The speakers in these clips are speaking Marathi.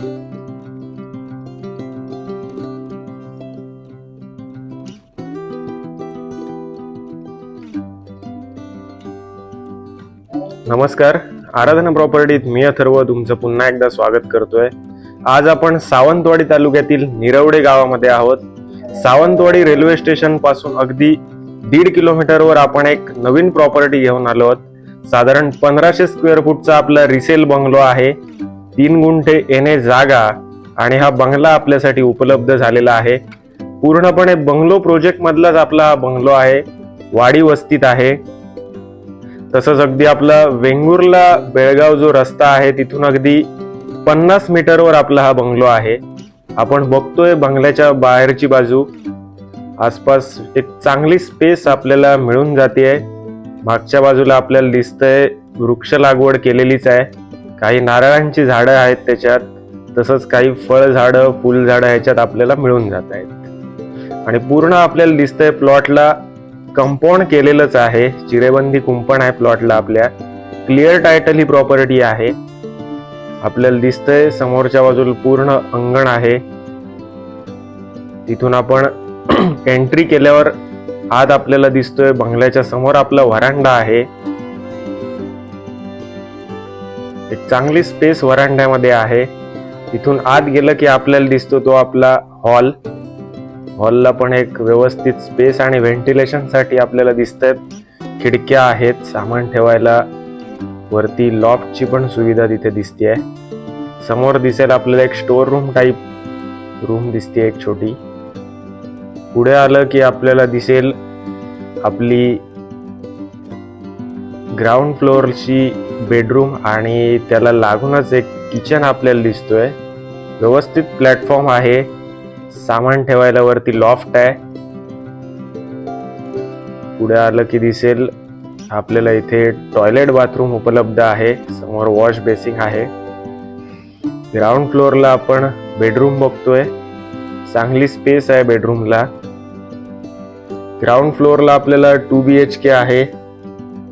नमस्कार. आराधना प्रॉपर्टीत मी अथर्व तुमचं पुन्हा एकदा स्वागत करतोय. आज आपण सावंतवाडी तालुक्यातील निरवडे गावामध्ये आहोत. सावंतवाडी रेल्वे स्टेशनपासून अगदी दीड किलोमीटरवर आपण एक नवीन प्रॉपर्टी घेऊन आलो आहोत. साधारण पंधराशे स्क्वेअर फूटचा आपला रिसेल बंगलो आहे. तीन गुंठे येणे जागा आणि हा बंगला आपल्यासाठी उपलब्ध झालेला आहे. पूर्णपणे बंगलो प्रोजेक्ट मधलाच आपला हा बंगलो आहे. वाडी वस्तीत आहे. तसंच अगदी आपला वेंगुर्ला बेळगाव जो रस्ता आहे तिथून अगदी पन्नास मीटरवर आपला हा बंगलो आहे. आपण बघतोय बंगल्याच्या बाहेरची बाजू. आसपास एक चांगली स्पेस आपल्याला मिळून जाते. मागच्या बाजूला आपल्याला दिसतंय वृक्ष लागवड केलेलीच आहे. काही नारळांची झाडं आहेत त्याच्यात तसंच काही फळ झाडं फुल झाडं ह्याच्यात आपल्याला मिळून जात आहेत. आणि पूर्ण आपल्याला दिसतंय प्लॉटला कंपाऊंड केलेलंच आहे. चिरेबंदी कुंपण आहे प्लॉटला आपल्या. क्लिअर टायटल ही प्रॉपर्टी आहे. आपल्याला दिसतंय समोरच्या बाजूला पूर्ण अंगण आहे. तिथून आपण एंट्री केल्यावर आत आपल्याला दिसतोय बंगल्याच्या समोर आपला व्हरांडा आहे. एक चांगली स्पेस व्हरांड्यामध्ये आहे. तिथून आत गेलं की आपल्याला दिसतो तो आपला हॉल हॉलला पण एक व्यवस्थित स्पेस आणि व्हेंटिलेशनसाठी आपल्याला दिसतंय. खिडक्या आहेत सामान ठेवायला. वरती लॉकची पण सुविधा तिथे दिसते समोर दिसेल आपल्याला एक स्टोर रूम टाईप रूम दिसते एक छोटी. पुढे आलं की आपल्याला दिसेल आपली ग्राउंड फ्लोअरची बेडरूम आणि त्याला लागूनच एक किचन आपल्याला दिसतोय. व्यवस्थित प्लॅटफॉर्म आहे. सामान ठेवायला वरती लॉफ्ट आहे. पुढे आलं की दिसेल आपल्याला इथे टॉयलेट बाथरूम उपलब्ध आहे. समोर वॉश बेसिंग आहे. ग्राउंड फ्लोअरला आपण बेडरूम बघतोय. चांगली स्पेस आहे बेडरूमला ग्राउंड फ्लोअरला आपल्याला टू बी एच के आहे.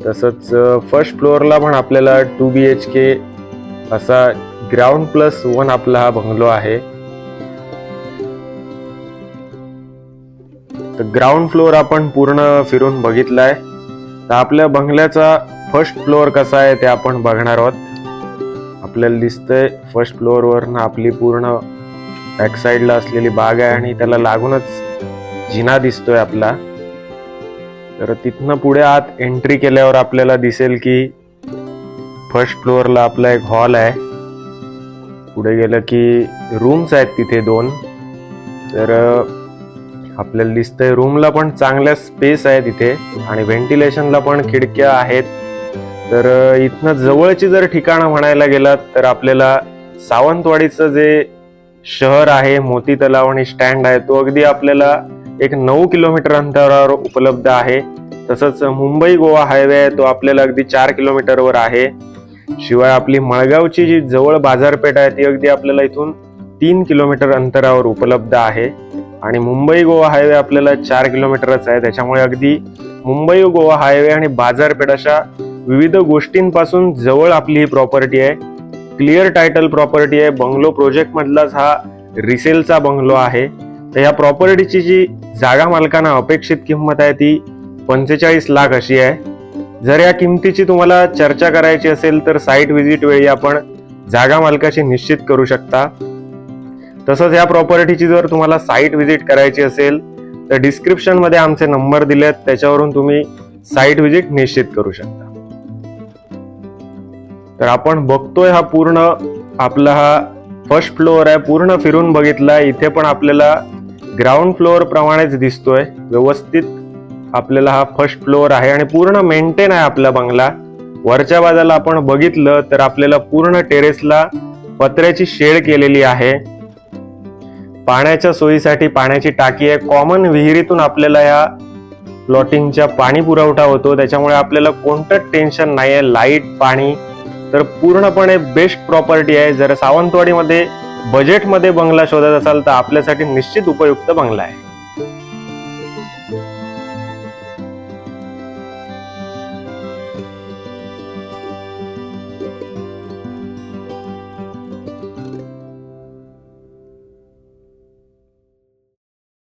तसंच फर्स्ट फ्लोअरला पण आपल्याला टू बी एच के असा ग्राउंड प्लस वन आपला हा बंगलो आहे. तर ग्राउंड फ्लोअर आपण पूर्ण फिरून बघितलाय. तर आपल्या बंगल्याचा फर्स्ट फ्लोअर कसा आहे ते आपण बघणार आहोत. आपल्याला दिसतंय फर्स्ट फ्लोअरवरनं आपली पूर्ण बॅक साईडला असलेली बाग आहे आणि त्याला लागूनच जिना दिसतोय आपला. तर तिथनं पुढे आत एंट्री केल्यावर आपल्याला दिसेल की फर्स्ट फ्लोअरला आपला एक हॉल आहे. पुढे गेलं की रूम्स आहेत तिथे दोन. तर आपल्याला दिसतंय रूमला पण चांगल्या स्पेस आहे तिथे आणि व्हेंटिलेशनला पण खिडक्या आहेत. तर इथनं जवळची जर ठिकाणं म्हणायला गेलात तर आपल्याला सावंतवाडीचं जे शहर आहे मोती तलाव आणि स्टँड आहे तो अगदी आपल्याला एक नऊ किलोमीटर अंतरावर उपलब्ध आहे. तसंच मुंबई गोवा हायवे आहे तो आपल्याला अगदी चार किलोमीटरवर आहे. शिवाय आपली मळगावची जी जवळ बाजारपेठ आहे ती अगदी आपल्याला इथून तीन किलोमीटर अंतरावर उपलब्ध आहे. आणि मुंबई गोवा हायवे आपल्याला चार किलोमीटरच आहे. त्याच्यामुळे अगदी मुंबई गोवा हायवे आणि बाजारपेठ अशा विविध गोष्टींपासून जवळ आपली ही प्रॉपर्टी आहे. क्लिअर टायटल प्रॉपर्टी आहे. बंगलो प्रोजेक्ट मधलाच हा रिसेलचा बंगलो आहे. तर या प्रॉपर्टीची जी जागा मालकांना अपेक्षित किंमत आहे ती पंचेचाळीस लाख अशी आहे. जर या किमतीची तुम्हाला चर्चा करायची असेल तर साईट व्हिजिट वेळी आपण जागा मालकाशी निश्चित करू शकता. तसंच या प्रॉपर्टीची जर तुम्हाला साईट व्हिजिट करायची असेल तर डिस्क्रिप्शनमध्ये आमचे नंबर दिलेत त्याच्यावरून तुम्ही साईट व्हिजिट निश्चित करू शकता. तर आपण बघतोय हा पूर्ण आपला हा फर्स्ट फ्लोअर आहे पूर्ण फिरून बघितला इथे पण आपल्याला ग्राउंड फ्लोअर प्रमाणेच दिसतोय. व्यवस्थित आपल्याला हा फर्स्ट फ्लोअर आहे आणि पूर्ण मेंटेन आहे आपला बंगला. वरच्या बाजूला आपण बघितलं तर आपल्याला पूर्ण टेरेसला पत्र्याची शेड केलेली आहे. पाण्याच्या सोयीसाठी पाण्याची टाकी आहे. कॉमन विहिरीतून आपल्याला या प्लॉटिंगच्या पाणी पुरवठा होतो. त्याच्यामुळे आपल्याला कोणतंच टेन्शन नाही आहे लाइट पाणी. तर पूर्णपणे बेस्ट प्रॉपर्टी आहे. जर सावंतवाडीमध्ये बजेटमध्ये बंगला शोधत असाल तर आपल्यासाठी निश्चित उपयुक्त बंगला आहे.